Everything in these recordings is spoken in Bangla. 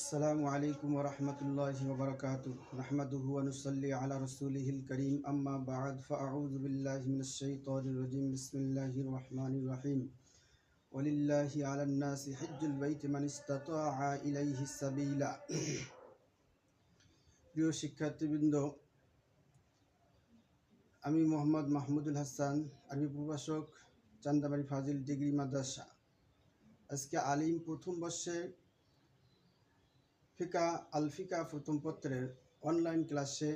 السلام عليكم ورحمة الله وبركاته نحمده ونصلي على رسوله الكريم أما بعد فأعوذ بالله من الشيطان الرجيم بسم الله الرحمن الرحيم ولله على الناس حج البيت من استطاع إليه السبيل প্রিয় শিক্ষার্থীবৃন্দ আমি মোহাম্মদ মাহমুদুল হাসান আরবি প্রভাষক চান্দাবাড়ি ফাজিল ডিগ্রি মাদ্রাসা আজকে আলিম প্রথম বর্ষে ফিকা, আলফিকা প্রথম পত্রের অনলাইন ক্লাসে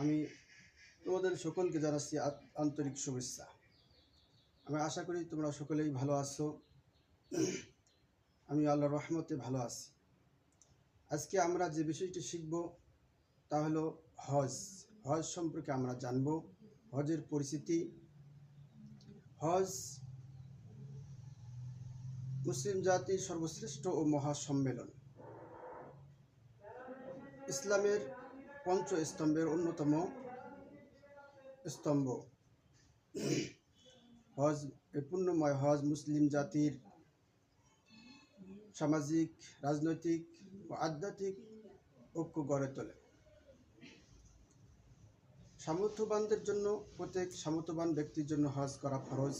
আমি তোমাদের সকলকে জানাচ্ছি আন্তরিক শুভেচ্ছা। আমি আশা করি তোমরা সকলেই ভালো আছো। আমি আল্লাহর রহমতে ভালো আছি। আজকে আমরা যে বিষয়টি শিখব তা হলো হজ। হজ সম্পর্কে আমরা জানব, হজের পরিস্থিতি। হজ মুসলিম জাতির সর্বশ্রেষ্ঠ ও মহাসম্মেলন। ইসলামের পঞ্চ স্তম্ভের অন্যতম স্তম্ভ। হজ পুণ্যময় হজ মুসলিম জাতির সামাজিক, রাজনৈতিক ও আধ্যাত্মিক ঐক্য গড়ে তোলে। সামর্থ্যবানদের জন্য, প্রত্যেক সামর্থ্যবান ব্যক্তির জন্য হজ করা ফরজ।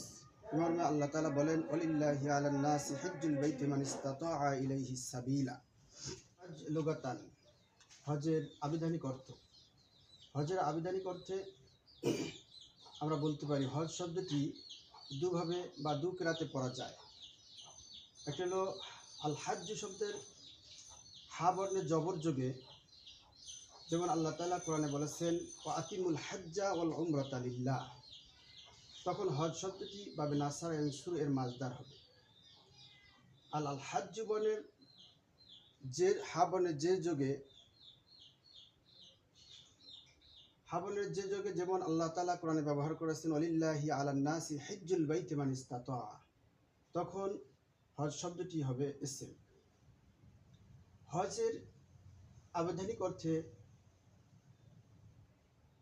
আল্লাহ তাআলা বলেন ওলিল্লাহি আলান নাসি হিজ্জুল বাইতি মান ইলাইহি সাবিলা। লুগাতান হজের আবিধানিক অর্থ। হজের আবিধানিক অর্থে আমরা বলতে পারি, হজ শব্দটি দুভাবে বা দু কেরাতে পড়া যায়। একটা হলো আল হাজ্য শব্দের হা বর্ণের জবর যোগে যেমন আল্লাহ তালা কোরআনে বলেছেন ও আতিমুল হাজ্জা ওয়াল উমরাত লিল্লাহ। তখন হজ শব্দটি বাবে নাসার এবং সুর এর মাজদার হবে। আল আল হাজ্য বর্ণের যে, হা বর্ণের যে যোগে হাবনের যে যোগে যেমন আল্লাহ তালা কোরআনে ব্যবহার করেছেন অলিল্লাহি আলান্নাসি হিজ্জুল বাইতে মান ইস্তাতা তখন হজ শব্দটি হবে ইসেম হজের আবেদনিক অর্থে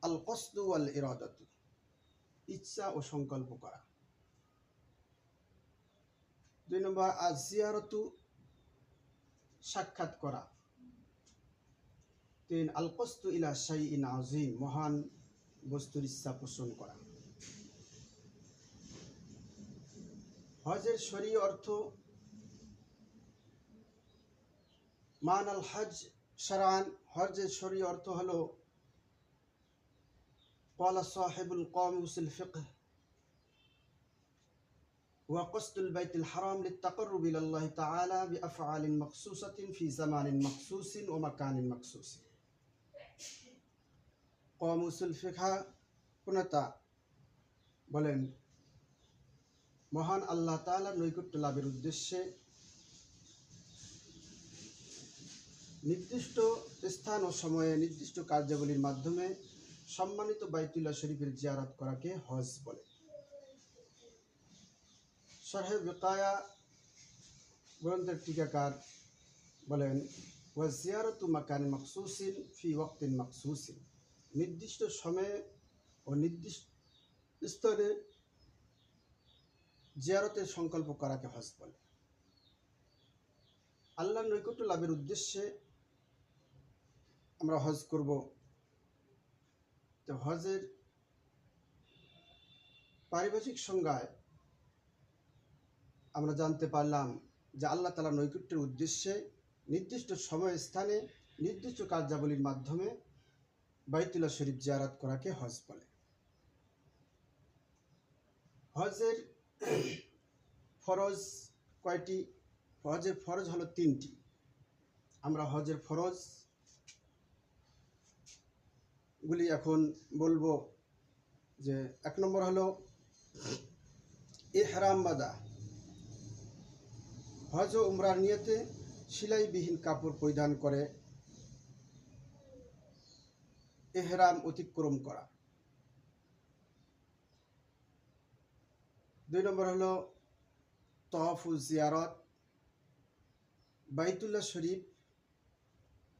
আল কসদু আল ইরাদাত ইচ্ছা ও সংকল্প করা। দুই নম্বর আজ জিয়ারতু সাক্ষাৎ করা। তিন আল কস্তু ইলা শাই ইন আজিম মহান বস্তুর ইচ্ছা পোষণ করা হজের শরী অর্থ মান আল হজ শারান হজের শরী অর্থ হলো قال صاحب القاموس الفقه وقصد البيت الحرام للتقرب إلى الله تعالى بأفعال مخصوصة في زمان مخصوص ومكان مخصوص কমুসুল ফিখা পুনতা বলেন, মহান আল্লাহ তাআলার নৈকট্য লাভের উদ্দেশ্যে নির্দিষ্ট স্থান ও সময়ে নির্দিষ্ট কার্যাবলীর মাধ্যমে সম্মানিত বাইতুল্লাহ শরীফের জিয়ারত করাকে হজ বলে। শরহে বেকায়া গ্রন্থের টিকাকার বলেন, ওয়া জিয়ারতু মাকান মাকসুসিন ফি ওয়াক্তিন মাকসুসিন। নির্দিষ্ট সময়ে ও নির্দিষ্ট স্তরে জিয়ারতের সংকল্প করাকে হজ বলে। আল্লাহর নৈকট্য লাভের উদ্দেশ্যে আমরা হজ করব। তো হজের পারিভাষিক সংজ্ঞায় আমরা জানতে পারলাম যে আল্লাহ তালা নৈকট্যের উদ্দেশ্যে নির্দিষ্ট সময় স্থানে নির্দিষ্ট কার্যাবলীর মাধ্যমে বাইতুল্লাহ শরীফ জিয়ারাত করাকে হজ বলে। হজের ফরজ কয়টি? হজের ফরজ হলো তিনটি। আমরা হজের ফরজ গুলি এখন বলব যে এক নম্বর হলো এহরাম বাদা। হজ ও উমরার নিয়তে সিলাইবিহীন কাপড় পরিধান করে এহরাম অতিক্রম করা। দুই নম্বর হলো তফু জিয়ারত, বাইতুল্লাহ শরীফ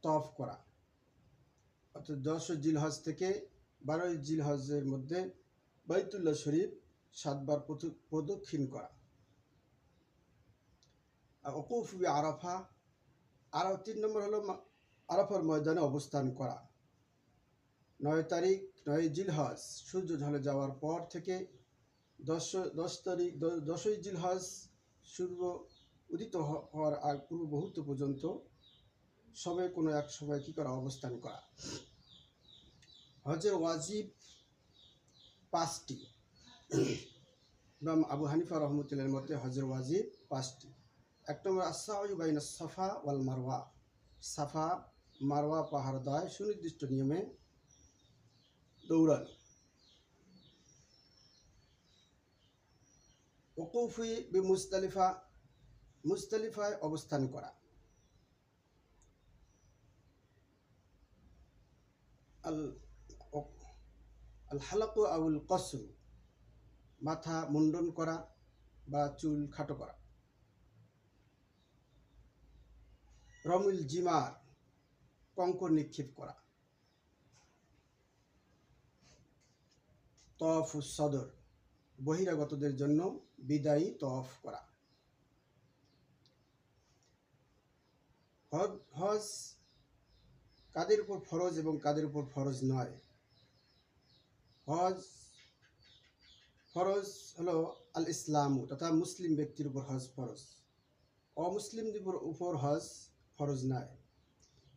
তফ করা। অর্থাৎ দশ জিলহজ থেকে বারোই জিলহজের মধ্যে বাইতুল্লাহ শরীফ সাতবার প্রদ- প্রদক্ষিণ করা। বি আরাফা আর তিন নম্বর হলো আরাফার ময়দানে অবস্থান করা। নয় তারিখ, নয় জিলহজ সূর্য ঢলে যাওয়ার পর থেকে দশ দশ তারিখ দশই জিলহজ সূর্য উদিত হওয়ার আগ পূর্ব মুহূর্ত পর্যন্ত সবে কোনো এক সময় কী করা, অবস্থান করা। হজের ওয়াজিব পাঁচটি। ইমাম আবু হানিফা রহমতুল্লাহের মতে হজের ওয়াজিব পাঁচটি। এক নম্বর আসাউই বাইন সাফা ওয়াল মারওয়া। সাফা, মারওয়া পাহাড় দয় সুনির্দিষ্ট নিয়মে দৌড়ানো। ওকুফি বি মুস্তালিফা মুস্তালিফায় অবস্থান করা। আল হালাকু আউল কসরু মাথা মুন্ডন করা বা চুল খাটো করা। রমুল জিমার কঙ্কর নিক্ষেপ করা। তফ সদর, বহিরাগতদের জন্য বিদায়ী তফ করা। হজ কাদের উপর ফরজ এবং কাদের উপর ফরজ নয়? হজ ফরজ হলো আল ইসলাম তথা মুসলিম ব্যক্তির উপর হজ ফরজ। অমুসলিমদের উপর হজ ফরজ নয়।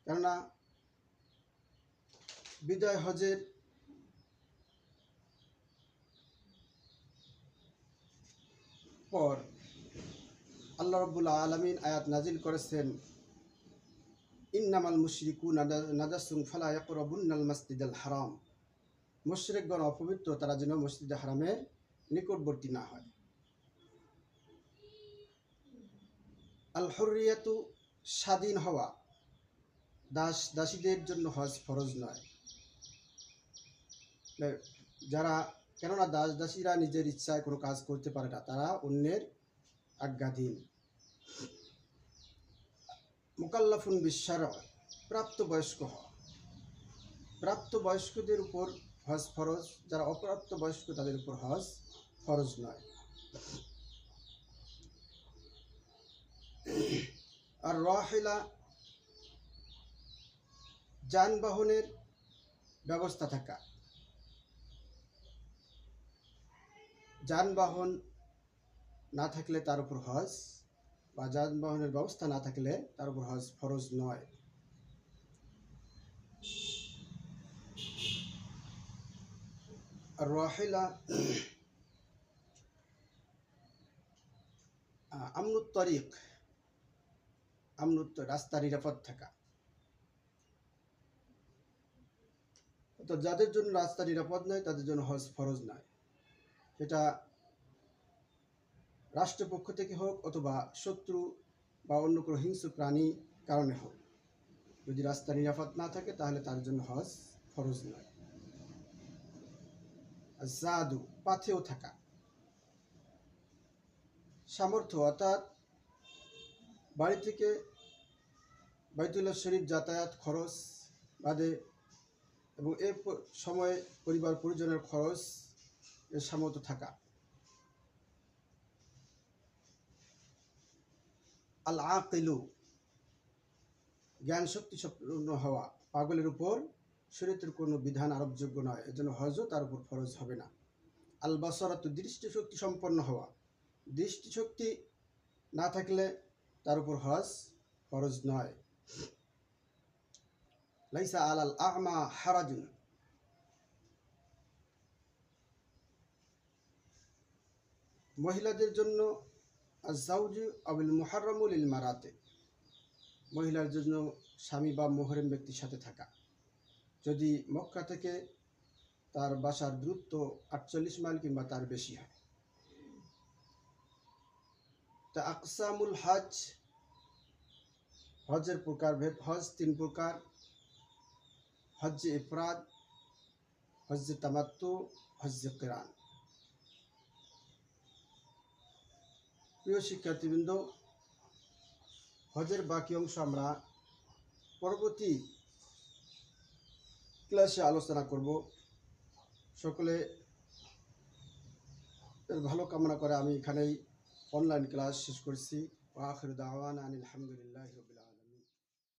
কেননা, বিদায় হজের পর আল্লাহ রব্বুল্লা আলমিন আয়াত নাজিল করেছেন, ইন্নামাল মুশরিকু নাদাসুন ফালা ইয়াকরাবুন্নাল মাসজিদাল হারাম। মুশরিকগণ অপবিত্র, তারা যেন মসজিদে হারামের নিকটবর্তী না হয়। আল হরিয়াতু স্বাধীন হওয়া, দাস, দাসীদের জন্য হজ ফরজ নয়। যারা কেননা দাস দাসীরা নিজের ইচ্ছায় কোনো কাজ করতে পারে না, তারা অন্যের আজ্ঞাধীন। মোকাল্লাফুন বিশ্বার প্রাপ্তবয়স্ক হওয়া। প্রাপ্তবয়স্কদের উপর হজ ফরজ, যারা অপ্রাপ্ত বয়স্ক তাদের উপর হজ ফরজ নয়। আর রাহিলা যানবাহনের ব্যবস্থা থাকা। যানবাহন না থাকলে তার উপর হজ বা যানবাহনের ব্যবস্থা না থাকলে তার উপর হজ ফরজ নয়। রাহিলা আমনুত তরিক, আমনুত রাস্তা নিরাপদ থাকা। তো যাদের জন্য রাস্তা নিরাপদ নয়, তাদের জন্য হজ ফরজ নয়। সেটা রাষ্ট্রপক্ষ থেকে হোক অথবা শত্রু বা অন্য কোনো হিংস্র প্রাণী কারণে হোক। যদি রাস্তা নিরাপদ না থাকে, তাহলে তার জন্য হজ ফরজ নয়। জাদু পাথেও থাকা। সামর্থ্য, অর্থাৎ বাড়ি থেকে বাইতুল্লাহ শরীফ যাতায়াত খরচ বাদে এবং এ সময়ে পরিবার পরিজনের খরচ সামর্থ্য থাকা। আল আকিলু জ্ঞান শক্তি সম্পন্ন হওয়া, পাগলের উপর শরীরের কোনো বিধান আরোপযোগ্য নয়, এজন্য হজও তার উপর ফরজ হবে না। আল বাসরাত দৃষ্টিশক্তি সম্পন্ন হওয়া। দৃষ্টিশক্তি না থাকলে তার উপর হজ ফরজ নয়। লাইসা আলাল আ'মা হারাজুন। মহিলাদের জন্য আজাউজু আবিল মুহাররামুল ইল মারাতে। মহিলার জন্য স্বামী বা মোহরেম ব্যক্তির সাথে থাকা। যদি মক্কা থেকে তার বাসার দূরত্ব আটচল্লিশ মাইল কিংবা তার বেশি হয়। তা আকসামুল হজ, হজের প্রকারভেদ হজ তিন প্রকার। হজ ইফরাদ হজ তামাত্তু হজ কিরান। প্রিয় শিক্ষার্থীবৃন্দ, হজের বাকি অংশ আমরা পরবর্তী ক্লাসে আলোচনা করব। সকলে ভালো কামনা করে আমি এখানেই অনলাইন ক্লাস শেষ করছি। আখির দাওয়ান আলহামদুলিল্লাহ রবিল